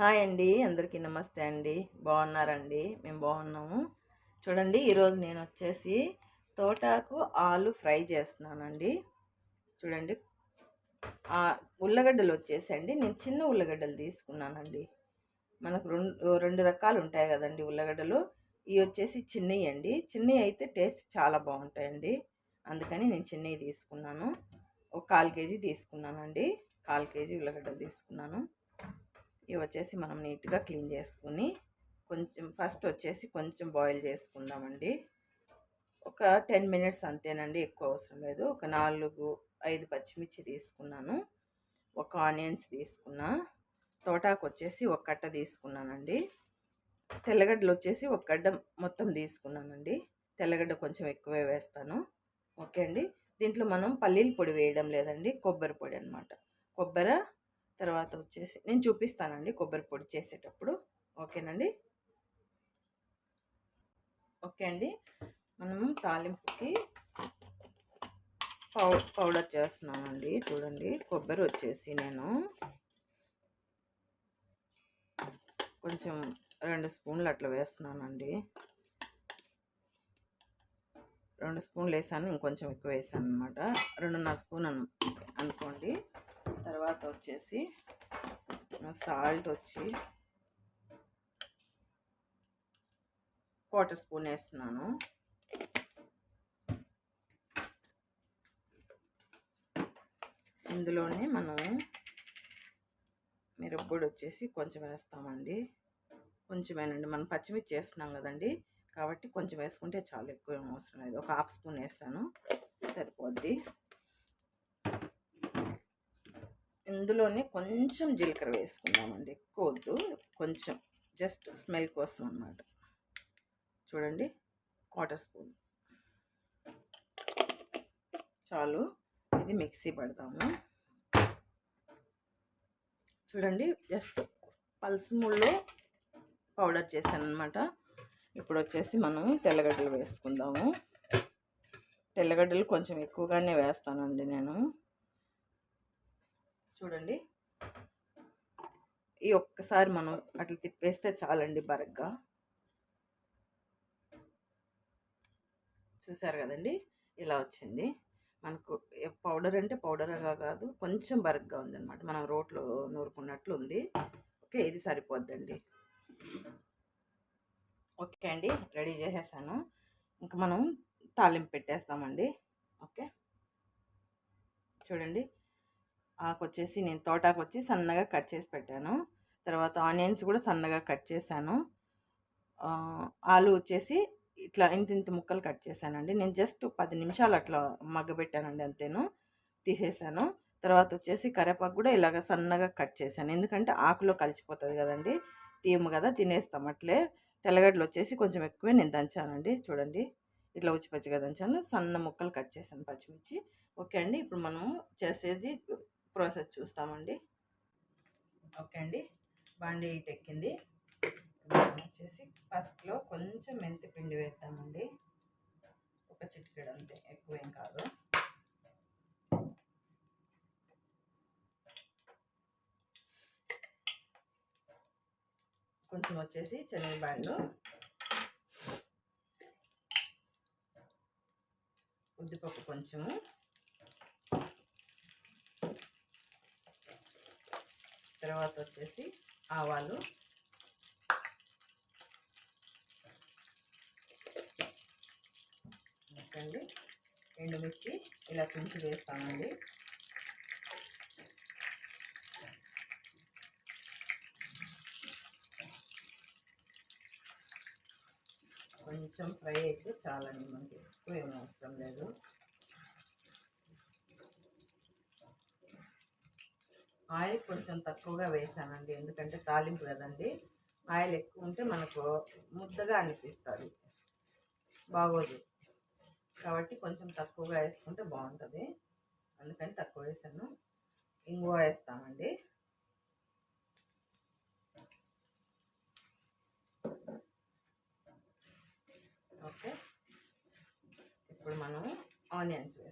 Hi అండి అందరికీ నమస్తే అండి. బాగున్నారండి? మేము బాగున్నాము. చూడండి ఈరోజు నేను వచ్చేసి తోటాకు ఆలు ఫ్రై చేస్తున్నానండి. చూడండి ఉల్లగడ్డలు వచ్చేసి అండి నేను చిన్న ఉల్లగడ్డలు తీసుకున్నానండి. మనకు రెండు రెండు రకాలు ఉంటాయి కదండి ఉల్లగడ్డలు. ఇవి వచ్చేసి చిన్నవి అండి. చిన్నవి అయితే టేస్ట్ చాలా బాగుంటాయండి. అందుకని నేను చిన్నవి తీసుకున్నాను. ఒక కాల్ కేజీ తీసుకున్నానండి. కాల్ కేజీ ఉల్లగడ్డలు తీసుకున్నాను. ఇవి వచ్చేసి మనం నీట్గా క్లీన్ చేసుకుని కొంచెం ఫస్ట్ వచ్చేసి కొంచెం బాయిల్ చేసుకుందామండి. ఒక టెన్ మినిట్స్ అంతేనండి ఎక్కువ అవసరం లేదు. ఒక నాలుగు ఐదు పచ్చిమిర్చి తీసుకున్నాను. ఒక ఆనియన్స్ తీసుకున్నా. తోటాకు వచ్చేసి ఒక కట్ట తీసుకున్నానండి. తెల్లగడ్డలు వచ్చేసి ఒక గడ్డ మొత్తం తీసుకున్నానండి. తెల్లగడ్డ కొంచెం ఎక్కువే వేస్తాను. ఓకే అండి. దీంట్లో మనం పల్లీల పొడి వేయడం లేదండి కొబ్బరి పొడి అనమాట కొబ్బరి తర్వాత వచ్చేసి నేను చూపిస్తానండి కొబ్బరి పొడి చేసేటప్పుడు. ఓకేనండి? ఓకే అండి. మనము తాలింపుకి పౌ పౌడర్ చేస్తున్నామండి. చూడండి కొబ్బరి వచ్చేసి నేను కొంచెం రెండు స్పూన్లు అట్లా వేస్తున్నానండి. రెండు స్పూన్లు వేసాను ఇంకొంచెం ఎక్కువ వేసాను అనమాట రెండున్నర స్పూన్ అను అనుకోండి. తర్వాత వచ్చేసి సాల్ట్ వచ్చి క్వార్టర్ స్పూన్ వేస్తున్నాను. ఇందులోనే మనం మిరప్పొడి వచ్చేసి కొంచెం వేస్తామండి. కొంచెమేనండి మనం పచ్చిమిర్చి వేస్తున్నాం కదండి కాబట్టి కొంచెం వేసుకుంటే చాలా ఎక్కువ అవసరం లేదు. ఒక హాఫ్ స్పూన్ వేస్తాను సరిపోద్ది. ఇందులోనే కొంచెం జీలకర్ర వేసుకుందామండి. ఎక్కువ వద్దు కొంచెం. జస్ట్ స్మెల్ కోసం అన్నమాట. చూడండి క్వార్టర్ స్పూన్. చాలు ఇది మిక్సీ పడతాము. చూడండి జస్ట్ పల్స్ ముళ్ళు పౌడర్ చేశాను అనమాట ఇప్పుడు వచ్చేసి మనం తెల్లగడ్డలు వేసుకుందాము. తెల్లగడ్డలు కొంచెం ఎక్కువగానే వేస్తానండి నేను. చూడండి. ఈ ఒక్కసారి మనం అట్లా తిప్పేస్తే చాలండి బరగ్గా. చూసారు కదండి? ఇలా వచ్చింది. మనకు పౌడర్ అంటే పౌడర్గా కాదు కొంచెం బరగ్గా ఉందన్నమాట. మనం రోట్లో నూరుకున్నట్లు ఉంది. ఓకే ఇది సరిపోద్దండి. ఓకే అండి రెడీ చేసేసాను. ఇంకా మనం తాలింపు పెట్టేస్తామండి. ఓకే. చూడండి. ఆకు వచ్చేసి నేను తోటాకు వచ్చి సన్నగా కట్ చేసి పెట్టాను. తర్వాత ఆనియన్స్ కూడా సన్నగా కట్ చేశాను. ఆలు వచ్చేసి ఇట్లా ఇంత ఇంత ముక్కలు కట్ చేశానండి. నేను జస్ట్ పది నిమిషాలు అట్లా మగ్గబెట్టానండి అంతేను. తీసేసాను తర్వాత వచ్చేసి కరివేపాకు కూడా ఇలాగ సన్నగా కట్ చేశాను. ఎందుకంటే ఆకులో కలిసిపోతుంది కదండి. తీయము కదా తినేస్తాం అట్లే. తెల్లగడ్డలు వచ్చేసి కొంచెం ఎక్కువే నేను దంచానండి. చూడండి. ఇట్లా ఉచ్చిపచ్చిగా దంచాను. సన్న ముక్కలు కట్ చేశాను పచ్చిమిర్చి. ఓకే అండి. ఇప్పుడు మనము చేసేది ప్రాసెస్ చూస్తామండి. ఓకే అండి. బాండీ ఇటు ఎక్కింది. వచ్చేసి ఫస్ట్లో కొంచెం మెంతి పిండి వేస్తామండి ఒక చిటికెడు అంతే ఎక్కువేం కాదు. కొంచెం వచ్చేసి శనగబాయలు ఉద్దిపప్పు కొంచెము. తర్వాత వచ్చేసి ఆవాలు. అండి ఎండుమిర్చి ఇలా తుంచి వేస్తామండి. కొంచెం ఫ్రై అయితే చాలండి మనకి ఎక్కువ ఏమీ అవసరం లేదు. ఆయిల్ కొంచెం తక్కువగా వేసానండి. ఎందుకంటే తాలింపు కదండి. ఆయిల్ ఎక్కువ ఉంటే మనకు ముద్దగా అనిపిస్తుంది. బాగోదు. కాబట్టి కొంచెం తక్కువగా వేసుకుంటే బాగుంటుంది. అందుకని తక్కువ వేసాను. ఇంగువ వేస్తామండి. ఓకే. ఇప్పుడు మనం ఆనియన్స్ వేస్తాం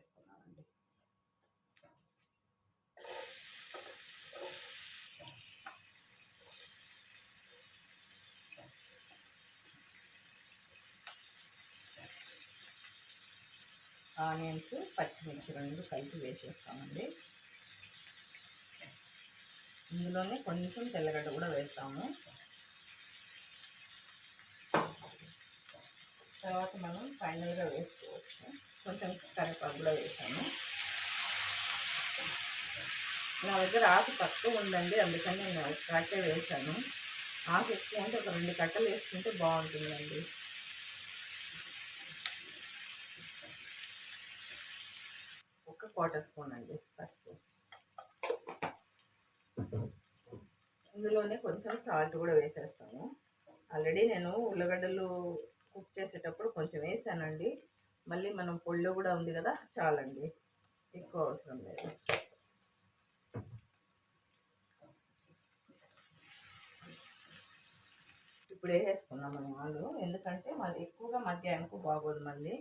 ఆనియన్స్ పచ్చిమిర్చి రెండు కలిపి వేసేస్తామండి. ఇందులోనే కొంచెం తెల్లగడ్డ కూడా వేస్తాము. తర్వాత మనం ఫైనల్గా వేసుకోవచ్చు. కొంచెం కరివేపాకు కూడా వేసాము. నా దగ్గర ఆకు తక్కువ ఉందండి అందుకని నేను ఒక కట్టే వేసాను. ఆకు ఎక్కువ ఉంటే ఒక రెండు కట్టలు వేసుకుంటే బాగుంటుందండి ఒక క్వార్టర్ స్పూన్ అండి ఫస్ట్ ఇందులోనే కొంచెం సాల్ట్ కూడా వేసేస్తాము ఆల్రెడీ నేను ఉల్లగడ్డలు కుక్ చేసేటప్పుడు కొంచెం వేసానండి. మళ్ళీ మనం పొళ్ళు కూడా ఉంది కదా చాలండి. ఎక్కువ అవసరం లేదు. ఇప్పుడు వేసేసుకున్నాం మనం వాళ్ళు ఎందుకంటే మళ్ళీ ఎక్కువగా మధ్యాహ్నకు బాగోదు మళ్ళీ.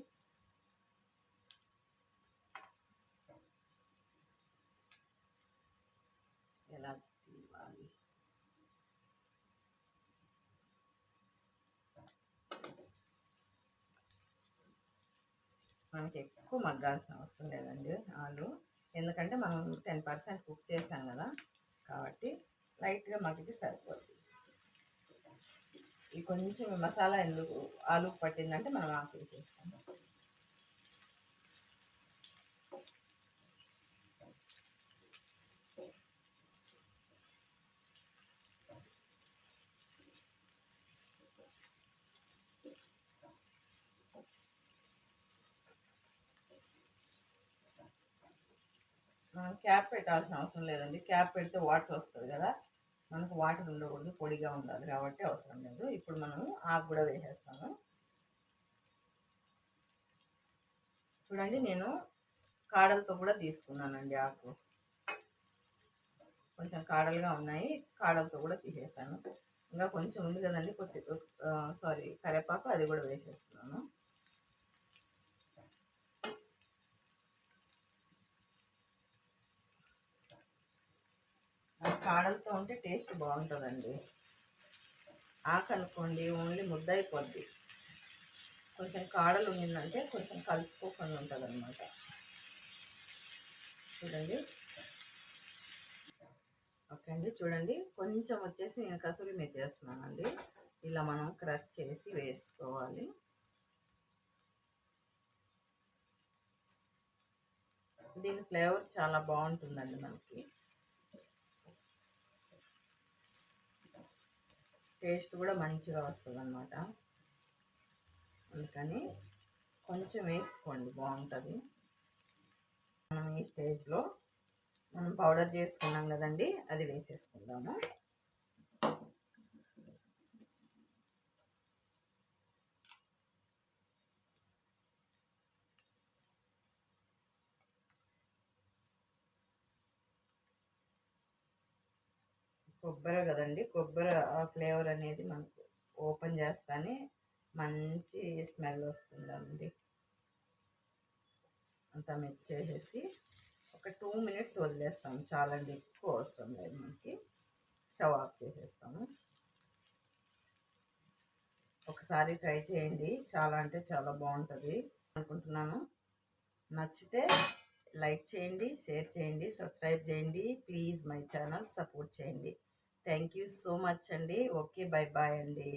మనకి ఎక్కువ మగ్గాల్సిన అవసరం లేదండి ఆలు. ఎందుకంటే మనం టెన్ పర్సెంట్ కుక్ చేసాం కదా కాబట్టి లైట్గా మగ్గితే సరిపోతుంది. ఈ కొంచెం మసాలా ఎందుకు ఆలు పట్టిందంటే మనం ఆకు చేస్తాము క్యాప్ పెట్టాల్సిన అవసరం లేదండి. క్యాప్ పెడితే వాటర్ వస్తుంది కదా. మనకు వాటర్ ఉండకూడదు పొడిగా ఉండాలి కాబట్టి అవసరం లేదు. ఇప్పుడు మనం ఆకు కూడా వేసేస్తాను చూడండి నేను కాడలతో కూడా తీసుకున్నానండి ఆకు. కొంచెం కాడలుగా ఉన్నాయి. కాడలతో కూడా తీసేసాను. ఇంకా కొంచెం ఉంది కదండి కొద్ది సారీ కరేపాకు అది కూడా వేసేస్తున్నాను. కాడలతో ఉంటే టేస్ట్ బాగుంటుందండి. ఆకనుకోండి ఓన్లీ ముద్ద అయిపోద్ది కొంచెం కాడలు ఉండిందంటే కొంచెం కలుసుకోకుండా ఉంటుంది అనమాట చూడండి. ఓకే అండి చూడండి. కొంచెం వచ్చేసి నేను కసూరి మెత్తేస్తున్నానండి ఇలా మనం క్రష్ చేసి వేసుకోవాలి. దీని ఫ్లేవర్ చాలా బాగుంటుందండి మనకి. టేస్ట్ కూడా మంచిగా వస్తుంది అనమాట అందుకని కొంచెం వేసుకోండి బాగుంటుంది. మనం ఈ స్టేజ్లో మనం పౌడర్ చేసుకున్నాం కదండి అది వేసేసుకుందాము. కొబ్బరి కదండి కొబ్బరి ఆ ఫ్లేవర్ అనేది మనకు ఓపెన్ చేస్తానే మంచి స్మెల్ వస్తుందండి. అంతా మిక్స్ చేసేసి ఒక టూ మినిట్స్ వదిలేస్తాము. చాలండి ఎక్కువ అవసరం లేదు మనకి. స్టవ్ ఆఫ్ చేసేస్తాము. ఒకసారి ట్రై చేయండి. చాలా అంటే చాలా బాగుంటుంది అనుకుంటున్నాను. నచ్చితే లైక్ చేయండి షేర్ చేయండి సబ్స్క్రైబ్ చేయండి. ప్లీజ్ మై ఛానల్ సపోర్ట్ చేయండి. థ్యాంక్ యూ సో మచ్ అండి. ఓకే బై బాయ్ అండి.